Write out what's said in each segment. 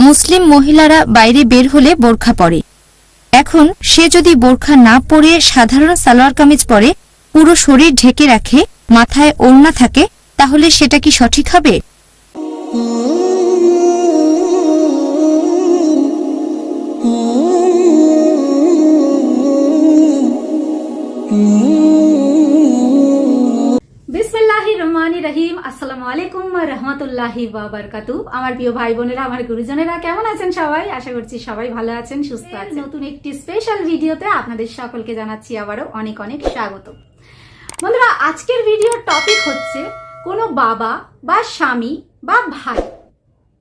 মুসলিম মহিলারা বাইরে বের হলে বোরখা পরে। এখন সে যদি বোরখা না পরে সাধারণ সালোয়ার কামিজ পরে, পুরো শরীর ঢেকে রাখে, মাথায় ওড়না থাকে, তাহলে সেটা কি সঠিক হবে? রহমতুল্লাহি বাবারকাতু। আমার প্রিয় ভাই বোনেরা আমার গুরুজনেরা কেমন আছেন সবাই? আশা করছি সবাই ভালো আছেন সুস্থ আছেন। নতুন একটি স্পেশাল ভিডিওতে আপনাদের সকলকে জানাচ্ছি আবারও অনেক অনেক স্বাগত। বন্ধুরা আজকের ভিডিওর টপিক হচ্ছে কোনো বাবা বা স্বামী বা ভাই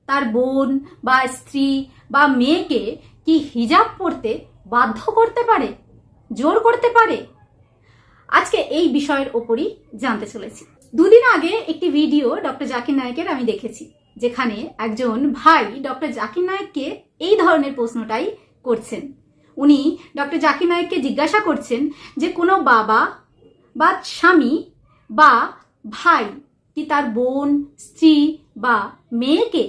তার বোন বা স্ত্রী বা মেয়েকে কি হিজাব পরতে বাধ্য করতে পারে জোর করতে পারে? আজকে এই বিষয়ের ওপরই জানতে চলেছি। দুদিন আগে একটি ভিডিও ডক্টর জাকির নায়কের আমি দেখেছি, যেখানে একজন ভাই ডক্টর জাকির নায়ককে এই ধরনের প্রশ্নটাই করছেন। উনি ডক্টর জাকির নায়ককে জিজ্ঞাসা করছেন যে কোনো বাবা বা স্বামী বা ভাই কি তার বোন, স্ত্রী বা মেয়েকে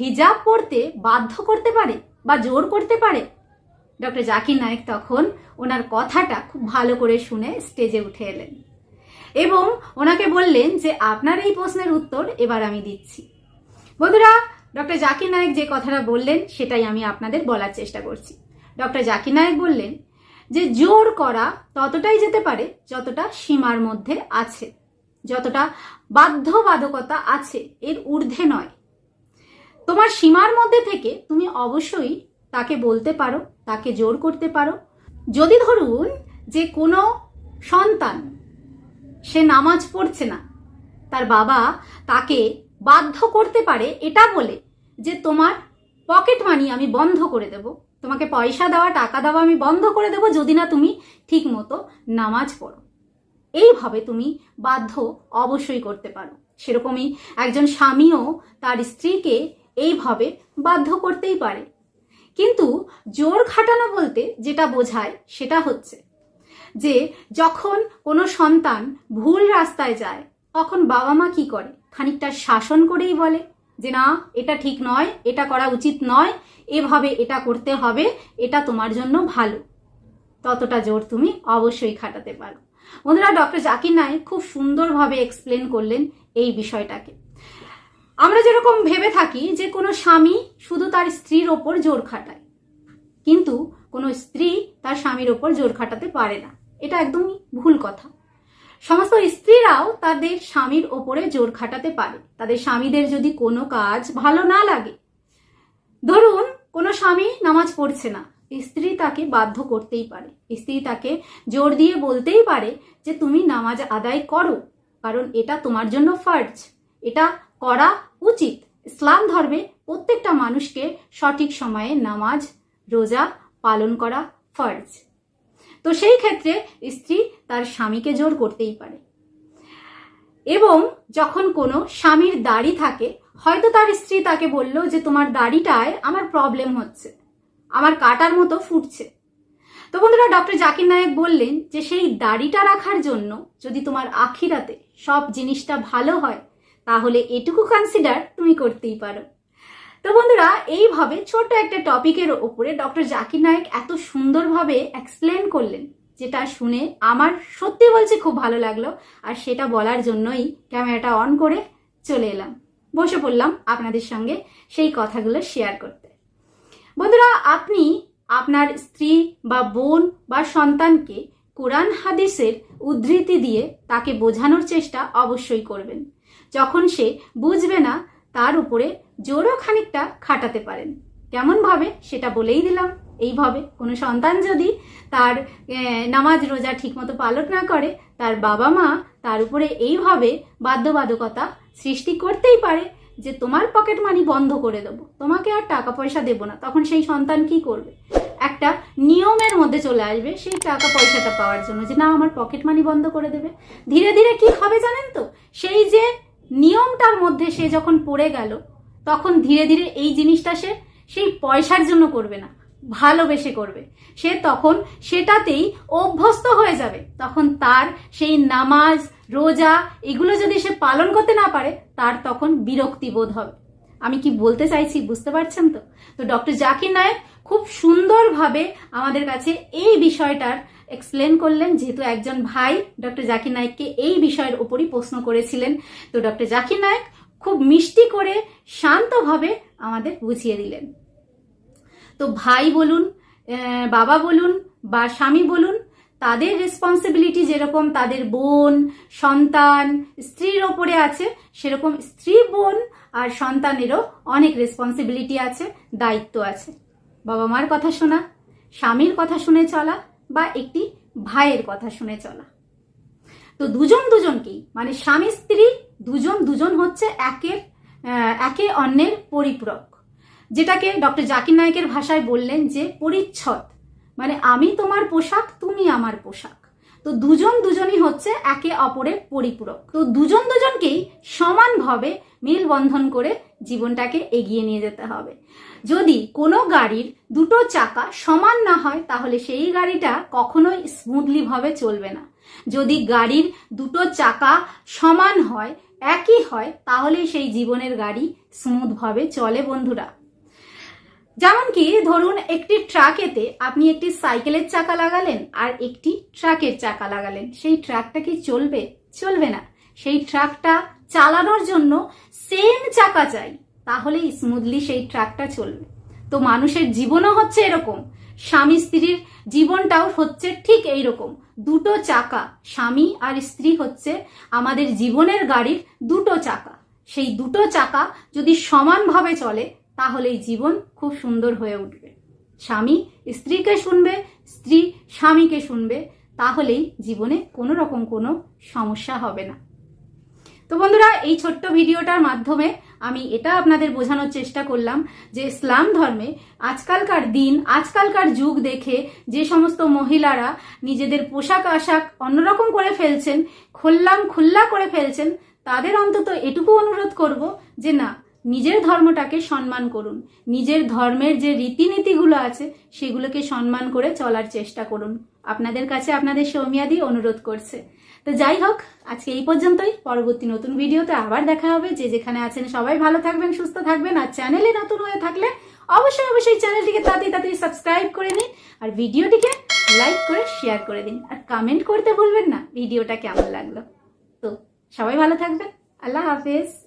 হিজাব পরতে বাধ্য করতে পারে বা জোর করতে পারে? ডক্টর জাকির নায়েক তখন ওনার কথাটা খুব ভালো করে শুনে স্টেজে উঠে এলেন। এবং ওনাকে বললেন যে আপনার এই প্রশ্নের উত্তর এবার আমি দিচ্ছি। বন্ধুরা, ডক্টর জাকির নায়েক যে কথাটা বললেন, সেটাই আমি আপনাদের বলার চেষ্টা করছি। ডক্টর জাকির নায়েক বললেন যে জোর করা ততটাই যেতে পারে যতটা সীমার মধ্যে আছে। যতটা বাধ্যবাধকতা আছে, এর ঊর্ধ্বে নয়। তোমার সীমার মধ্যে থেকে তুমি অবশ্যই তাকে বলতে পারো, তাকে জোর করতে পারো। যদি ধরুন যে কোনো সন্তান সে নামাজ পড়ছে না। তার বাবা তাকে বাধ্য করতে পারে এটা বলে যে, তোমার পকেট মানি আমি বন্ধ করে দেব। তোমাকে পয়সা দেওয়া, টাকা দেওয়া আমি বন্ধ করে দেব যদি না তুমি ঠিক মতো নামাজ পড়ো। এইভাবে তুমি বাধ্য অবশ্যই করতে পারো। সেরকমই একজন স্বামীও তার স্ত্রীকে এইভাবে বাধ্য করতেই পারে। কিন্তু জোর খাটানো বলতে যেটা বোঝায় সেটা হচ্ছে যে যখন কোনো সন্তান ভুল রাস্তায় যায়, তখন বাবা মা কি করে? খানিকটা শাসন করেই বলে যে, না, এটা ঠিক নয়, এটা করা উচিত নয়, এভাবে এটা করতে হবে, এটা তোমার জন্য ভালো। ততটা জোর তুমি অবশ্যই খাটাতে পারো। বন্ধুরা, ডক্টর জাকির নায়েক খুব সুন্দরভাবে এক্সপ্লেন করলেন এই বিষয়টাকে। আমরা যেরকম ভেবে থাকি যে, কোনো স্বামী শুধু তার স্ত্রীর ওপর জোর খাটায়, কিন্তু কোনো স্ত্রী তার স্বামীর ওপর জোর খাটাতে পারে না। এটা একদমই ভুল কথা। সমস্ত স্ত্রীরাও তাদের স্বামীর ওপরে জোর খাটাতে পারে। তাদের স্বামীদের যদি কোনো কাজ ভালো না লাগে, ধরুন কোনো স্বামী নামাজ পড়ছে না, স্ত্রী তাকে বাধ্য করতেই পারে। স্ত্রী তাকে জোর দিয়ে বলতেই পারে যে, তুমি নামাজ আদায় করো, কারণ এটা তোমার জন্য ফার্জ। এটা করা উচিত। ইসলাম ধর্মে প্রত্যেকটা মানুষকে সঠিক সময়ে নামাজ, রোজা পালন করা ফরজ। তো সেই ক্ষেত্রে স্ত্রী তার স্বামীকে জোর করতেই পারে। এবং যখন কোনো স্বামীর দাড়ি থাকে, হয়তো তার স্ত্রী তাকে বলল যে, তোমার দাড়িটায় আমার প্রবলেম হচ্ছে। আমার কাটার মতো ফুটছে। তো বন্ধুরা ডক্টর জাকির নায়েক বললেন যে, সেই দাড়িটা রাখার জন্য যদি তোমার আখিরাতে সব জিনিসটা ভালো হয়, তাহলে এটুকু কনসিডার তুমি করতেই পারো। তো বন্ধুরা, এইভাবে ছোট একটা টপিকের ওপরে ডক্টর জাকির নায়েক এত সুন্দরভাবে এক্সপ্লেন করলেন, যেটা শুনে আমার সত্যি বলছি খুব ভালো লাগল। আর সেটা বলার জন্যই ক্যামেরাটা অন করে চলে এলাম। বসে পড়লাম আপনাদের সঙ্গে সেই কথাগুলো শেয়ার করতে। বন্ধুরা, আপনি আপনার স্ত্রী বা বোন বা সন্তানকে কোরআন হাদিসের উদ্ধৃতি দিয়ে তাকে বোঝানোর চেষ্টা অবশ্যই করবেন। যখন সে বুঝবে না, তার উপরে জোরও খানিকটা খাটাতে পারেন। কেমনভাবে সেটা বলেই দিলাম। এইভাবে কোনো সন্তান যদি তার নামাজ রোজা ঠিকমতো পালন না করে, তার বাবা মা তার উপরে এইভাবে বাধ্যবাধকতা সৃষ্টি করতেই পারে যে, তোমার পকেট মানি বন্ধ করে দেবো। তোমাকে আর টাকা পয়সা দেবো না। তখন সেই সন্তান কি করবে? একটা নিয়মের মধ্যে চলে আসবে সেই টাকা পয়সাটা পাওয়ার জন্য যে, না, আমার পকেট মানি বন্ধ করে দেবে। ধীরে ধীরে কি হবে জানেন তো? সেই যে, নিয়মটার মধ্যে সে যখন পড়ে গেল তখন ধীরে ধীরে এই জিনিসটা সে সেই পয়সার জন্য করবে না, ভালোবেসে করবে। সে তখন সেটাতেই অভ্যস্ত হয়ে যাবে। তখন তার সেই নামাজ, রোজা এগুলো যদি সে পালন করতে না পারে, তার তখন বিরক্তি বোধ হবে। আমি কি বলতে চাইছি, বুঝতে পারছেন তো? তো ডক্টর জাকির নায়েক খুব সুন্দরভাবে আমাদের কাছে এই বিষয়টার এক্সপ্লেন করলেন। যেহেতু একজন ভাই, ডক্টর জাকির নায়েককে এই বিষয়ের উপরই প্রশ্ন করেছিলেন। তো ডক্টর জাকির নায়েক খুব মিষ্টি করে শান্তভাবে আমাদের বুঝিয়ে দিলেন। তো ভাই বলুন বাবা বলুন বা স্বামী বলুন, তাদের রেসপন্সিবিলিটি যেরকম তাদের বোন, সন্তান, স্ত্রীর ওপরে আছে, সেরকম স্ত্রী, বোন আর সন্তানেরও অনেক রেসপন্সিবিলিটি আছে, দায়িত্ব আছে। বাবা মার কথা শোনা, স্বামীর কথা শুনে চলা বা একটি ভাইয়ের কথা শুনে চলা। তো দুজন দুজনকেই মানে স্বামী, স্ত্রী দুজন দুজন হচ্ছে একের একে অন্যের পরিপূরক। যেটাকে ডক্টর জাকির নায়কের ভাষায় বললেন যে পরিচ্ছদ। মানে আমি তোমার পোশাক, তুমি আমার পোশাক। তো দুজন দুজনই হচ্ছে একে অপরের পরিপূরক। তো দুজন দুজনকেই সমানভাবে মেলবন্ধন করে জীবনটাকে এগিয়ে নিয়ে যেতে হবে। যদি কোনো গাড়ির দুটো চাকা সমান না হয়, তাহলে সেই গাড়িটা কখনোই স্মুথলি ভাবে চলবে না। যদি গাড়ির দুটো চাকা সমান হয়, একই হয় তাহলে সেই জীবনের গাড়ি স্মুথভাবে চলে বন্ধুরা। যেমন কি, ধরুন একটি ট্রাকেতে আপনি একটি সাইকেলের চাকা লাগালেন আর একটি ট্রাকের চাকা লাগালেন। সেই ট্রাকটা কি চলবে? চলবে না। সেই ট্রাকটা চালানোর জন্য সেম চাকা চাই, তাহলেই স্মুথলি সেই ট্রাকটা চলবে। তো মানুষের জীবনও হচ্ছে এরকম। স্বামী স্ত্রীর জীবনটাও হচ্ছে ঠিক এই রকম দুটো চাকা, স্বামী আর স্ত্রী হচ্ছে আমাদের জীবনের গাড়ির দুটো চাকা। সেই দুটো চাকা যদি সমানভাবে চলে তাহলেই জীবন খুব সুন্দর হয়ে উঠবে। স্বামী স্ত্রীকে শুনবে, স্ত্রী স্বামীকে শুনবে, তাহলেই জীবনে কোনো রকম কোনো সমস্যা হবে না। তো বন্ধুরা, এই ছোট্ট ভিডিওটার মাধ্যমে আমি এটা আপনাদের বোঝানোর চেষ্টা করলাম যে ইসলাম ধর্মে আজকালকার দিন, আজকালকার যুগ দেখে যে সমস্ত মহিলারা নিজেদের পোশাক আশাক অন্যরকম করে ফেলছেন, খোল্লাম খুল্লা করে ফেলছেন, তাদের অন্তত এটুকু অনুরোধ করব যে না নিজের ধর্মটাকে সম্মান করুন। নিজের ধর্মের যে রীতিনীতিগুলো আছে, সেগুলোকে সম্মান করে চলার চেষ্টা করুন। আপনাদের কাছে আপনাদের সৌমিয়াদি অনুরোধ করছে। তো যাই হোক, আজকে এই পর্যন্তই। পরবর্তী নতুন ভিডিওতে আবার দেখা হবে। যে যেখানে আছেন সবাই ভালো থাকবেন, সুস্থ থাকবেন। আর চ্যানেলে নতুন হয়ে থাকলে অবশ্যই অবশ্যই চ্যানেলটিকে তাড়াতাড়ি তাড়াতাড়ি সাবস্ক্রাইব করে নিন আর ভিডিওটিকে লাইক করে শেয়ার করে দিন। আর কমেন্ট করতে ভুলবেন না। ভিডিওটা কেমন লাগল? তো সবাই ভালো থাকবেন। আল্লাহ হাফেজ।